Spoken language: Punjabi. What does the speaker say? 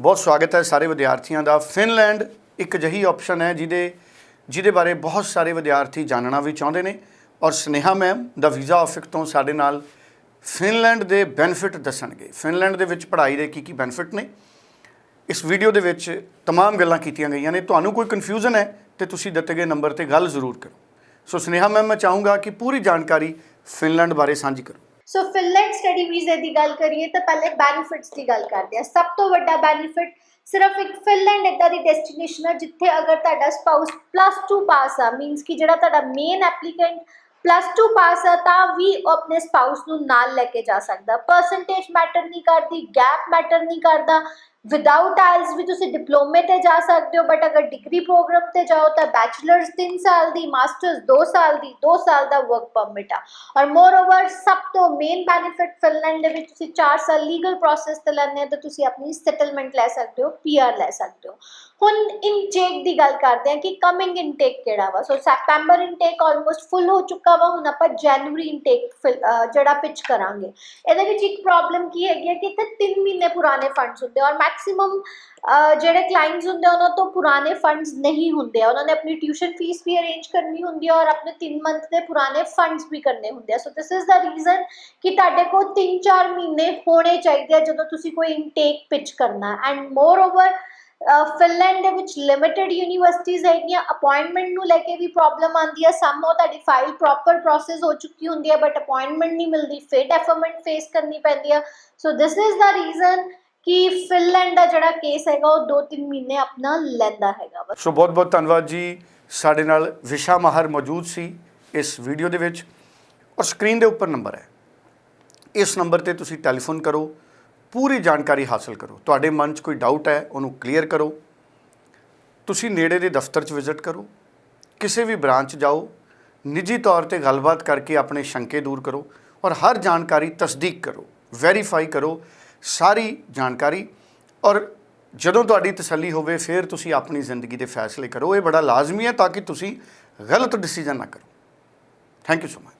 ਬਹੁਤ ਸਵਾਗਤ ਹੈ ਸਾਰੇ ਵਿਦਿਆਰਥੀਆਂ ਦਾ ਫਿਨਲੈਂਡ ਇੱਕ ਅਜਿਹੀ ਆਪਸ਼ਨ ਹੈ ਜਿਹਦੇ ਜਿਹਦੇ ਬਾਰੇ ਬਹੁਤ ਸਾਰੇ ਵਿਦਿਆਰਥੀ ਜਾਣਨਾ ਵੀ ਚਾਹੁੰਦੇ ਨੇ ਔਰ ਸਨੇਹਾ ਮੈਮ ਦਾ ਵੀਜ਼ਾ ਆਫਿਸ ਤੋਂ ਸਾਡੇ ਨਾਲ ਫਿਨਲੈਂਡ ਦੇ ਬੈਨੀਫਿਟ ਦੱਸਣਗੇ ਫਿਨਲੈਂਡ ਦੇ ਵਿੱਚ ਪੜ੍ਹਾਈ ਦੇ ਕੀ ਕੀ ਬੈਨੀਫਿਟ ਨੇ ਇਸ ਵੀਡੀਓ ਦੇ ਵਿੱਚ तमाम ਗੱਲਾਂ ਕੀਤੀਆਂ ਗਈਆਂ ਨੇ ਤੁਹਾਨੂੰ ਕੋਈ ਕਨਫਿਊਜ਼ਨ ਹੈ ਤੇ ਤੁਸੀਂ ਦਿੱਤੇ ਗਏ ਨੰਬਰ ਤੇ ਗੱਲ ਜ਼ਰੂਰ ਕਰੋ ਸੋ ਸਨੇਹਾ ਮੈਮ ਮੈਂ ਚਾਹੂੰਗਾ ਕਿ ਪੂਰੀ ਜਾਣਕਾਰੀ ਫਿਨਲੈਂਡ ਬਾਰੇ ਸਾਂਝੀ ਕਰੋ ਸੋ ਫਿਨਲੈਂਡ ਸਟੱਡੀ ਵੀਜ਼ੇ ਦੀ ਗੱਲ ਕਰੀਏ ਤਾਂ ਪਹਿਲੇ ਬੈਨੀਫਿਟਸ ਦੀ ਗੱਲ ਕਰਦੇ ਹਾਂ ਸਭ ਤੋਂ ਵੱਡਾ ਬੈਨੀਫਿਟ ਸਿਰਫ ਇੱਕ ਫਿਨਲੈਂਡ ਇਦਾਂ ਦੀ ਡੈਸਟੀਨੇਸ਼ਨ ਹੈ ਜਿੱਥੇ ਅਗਰ ਤੁਹਾਡਾ ਸਪਾਊਸ ਪਲੱਸ 2 ਪਾਸ ਆ ਮੀਨਸ ਕਿ ਜਿਹੜਾ ਤੁਹਾਡਾ ਮੇਨ ਐਪਲੀਕੈਂਟ ਪਲੱਸ 2 ਪਾਸ ਆ ਤਾਂ ਵੀ ਉਹ ਆਪਣੇ ਸਪਾਊਸ ਨੂੰ ਨਾਲ ਲੈ ਕੇ ਜਾ ਸਕਦਾ ਪਰਸੈਂਟੇਜ ਮੈਟਰ ਨਹੀਂ ਕਰਦੀ ਗੈਪ ਮੈਟਰ ਨਹੀਂ ਕਰਦਾ ਵਿਦਆਊਟ ਆਇਲਸ ਵੀ ਤੁਸੀਂ ਡਿਪਲੋਮੇ ਤੇ ਜਾ ਸਕਦੇ ਹੋ ਬਟ ਅਗਰ ਡਿਗਰੀ ਪ੍ਰੋਗਰਾਮ ਤੇ ਜਾਓ ਤਾਂ ਬੈਚਲਰਸ 3 ਸਾਲ ਦੀ ਮਾਸਟਰਸ 2 ਸਾਲ ਦੀ 2 ਸਾਲ ਦਾ ਵਰਕ ਪਰਮਿਟ ਆ ਔਰ ਮੋਰ ਓਵਰ ਸਭ ਤੋਂ ਮੇਨ ਬੈਨੀਫਿਟ ਫਿਨਲੈਂਡ ਦੇ ਵਿੱਚ ਤੁਸੀਂ 4 ਸਾਲ ਲੀਗਲ ਪ੍ਰੋਸੈਸ ਤੇ ਲੈਣੇ ਆ ਤਾਂ ਤੁਸੀਂ ਆਪਣੀ ਸੈਟਲਮੈਂਟ ਲੈ ਸਕਦੇ ਹੋ ਪੀਆਰ ਲੈ ਸਕਦੇ ਹੋ ਹੁਣ ਇਨਟੇਕ ਦੀ ਗੱਲ ਕਰਦੇ ਹਾਂ ਕਿ ਕਮਿੰਗ ਇਨਟੇਕ ਕਿਹੜਾ ਵਾ so September intake almost full ਹੋ ਚੁੱਕਾ ਵਾ ਹੁਣ ਆਪਾਂ ਜਨਵਰੀ ਇਨਟੇਕ ਜਿਹੜਾ ਪਿਚ ਕਰਾਂਗੇ ਇਹਦੇ ਵਿੱਚ ਇੱਕ ਪ੍ਰੋਬਲਮ ਕੀ ਹੈਗੀ ਹੈ ਕਿ ਇੱਥੇ 3 ਮਹੀਨੇ ਪੁਰਾਣੇ ਫੰਡਸ ਹੁੰਦੇ ਆ ਔਰ ਮੈਕਸਿਮਮ uh, ਜਿਹੜੇ ਕਲਾਇੰਟਸ ਹੁੰਦੇ ਆ, ਉਹਨਾਂ ਤੋਂ ਪੁਰਾਣੇ ਫੰਡਸ ਨਹੀਂ ਹੁੰਦੇ ਉਹਨਾਂ ਨੇ ਆਪਣੀ ਟਿਊਸ਼ਨ ਫੀਸ ਵੀ ਅਰੇਂਜ ਕਰਨੀ ਹੁੰਦੀ ਆ ਔਰ ਆਪਣੇ 3 ਮੰਥ ਦੇ ਪੁਰਾਣੇ ਫੰਡਸ ਵੀ ਕਰਨੇ ਹੁੰਦੇ ਆ। ਸੋ ਦਿਸ ਇਜ਼ ਦਾ ਰੀਜ਼ਨ ਕਿ ਤੁਹਾਡੇ ਕੋਲ 3-4 ਮਹੀਨੇ ਹੋਣੇ ਚਾਹੀਦੇ ਆ ਜਦੋਂ ਤੁਸੀਂ ਕੋਈ ਇਨਟੇਕ ਪਿਚ ਕਰਨਾ। ਐਂਡ ਮੋਰ ਓਵਰ ਫਿਨਲੈਂਡ ਦੇ ਵਿੱਚ ਲਿਮਿਟਿਡ ਯੂਨੀਵਰਸਿਟੀਜ਼ ਹੈਗੀਆਂ ਅਪਾਇੰਟਮੈਂਟ ਨੂੰ ਲੈ ਕੇ ਵੀ ਪ੍ਰੋਬਲਮ ਆਉਂਦੀ ਹੈ ਸਮ ਉਹ ਤੁਹਾਡੀ ਫਾਈਲ ਪ੍ਰੋਪਰ ਪ੍ਰੋਸੈਸ ਹੋ ਚੁੱਕੀ ਹੁੰਦੀ ਹੈ ਬਟ ਅਪਾਇੰਟਮੈਂਟ ਨਹੀਂ ਮਿਲਦੀ, ਫਿਰ ਡੈਫਰਮੈਂਟ ਫੇਸ ਕਰਨੀ ਪੈਂਦੀ ਹੈ so this is the reason ਕਿ ਫਿਨਲੈਂਡ ਦਾ ਜਿਹੜਾ ਕੇਸ ਹੈਗਾ, ਉਹ 2-3 ਮਹੀਨੇ ਆਪਣਾ ਲੈਂਦਾ ਹੈਗਾ ਵਾ। ਸੋ ਬਹੁਤ ਬਹੁਤ ਧੰਨਵਾਦ ਜੀ। ਸਾਡੇ ਨਾਲ ਵਿਸ਼ਾ ਮਾਹਰ ਮੌਜੂਦ ਸੀ ਇਸ ਵੀਡੀਓ ਦੇ ਵਿੱਚ। ਔਰ ਸਕਰੀਨ ਦੇ ਉੱਪਰ ਨੰਬਰ ਹੈ। ਇਸ ਨੰਬਰ ਤੇ ਤੁਸੀਂ ਟੈਲੀਫੋਨ ਕਰੋ। ਪੂਰੀ ਜਾਣਕਾਰੀ ਹਾਸਲ ਕਰੋ। ਤੁਹਾਡੇ ਮਨ 'ਚ ਕੋਈ ਡਾਊਟ ਹੈ, ਉਹਨੂੰ ਕਲੀਅਰ ਕਰੋ। ਤੁਸੀਂ ਨੇੜੇ ਦੇ ਦਫ਼ਤਰ 'ਚ ਵਿਜ਼ਿਟ ਕਰੋ। ਕਿਸੇ ਵੀ ਬ੍ਰਾਂਚ ਜਾਓ। ਨਿੱਜੀ ਤੌਰ ਤੇ ਗੱਲਬਾਤ ਕਰਕੇ ਆਪਣੇ ਸ਼ੰਕੇ ਦੂਰ ਕਰੋ। ਔਰ ਹਰ ਜਾਣਕਾਰੀ ਤਸਦੀਕ ਕਰੋ। ਵੈਰੀਫਾਈ ਕਰੋ। ਸਾਰੀ ਜਾਣਕਾਰੀ ਔਰ ਜਦੋਂ ਤੁਹਾਡੀ ਤਸੱਲੀ ਹੋਵੇ, ਫਿਰ ਤੁਸੀਂ ਆਪਣੀ ਜ਼ਿੰਦਗੀ ਦੇ ਫੈਸਲੇ ਕਰੋ। ਇਹ ਬੜਾ ਲਾਜ਼ਮੀ ਹੈ ਤਾਂ ਕਿ ਤੁਸੀਂ ਗਲਤ ਡਿਸੀਜਨ ਨਾ ਕਰੋ। Thank you so much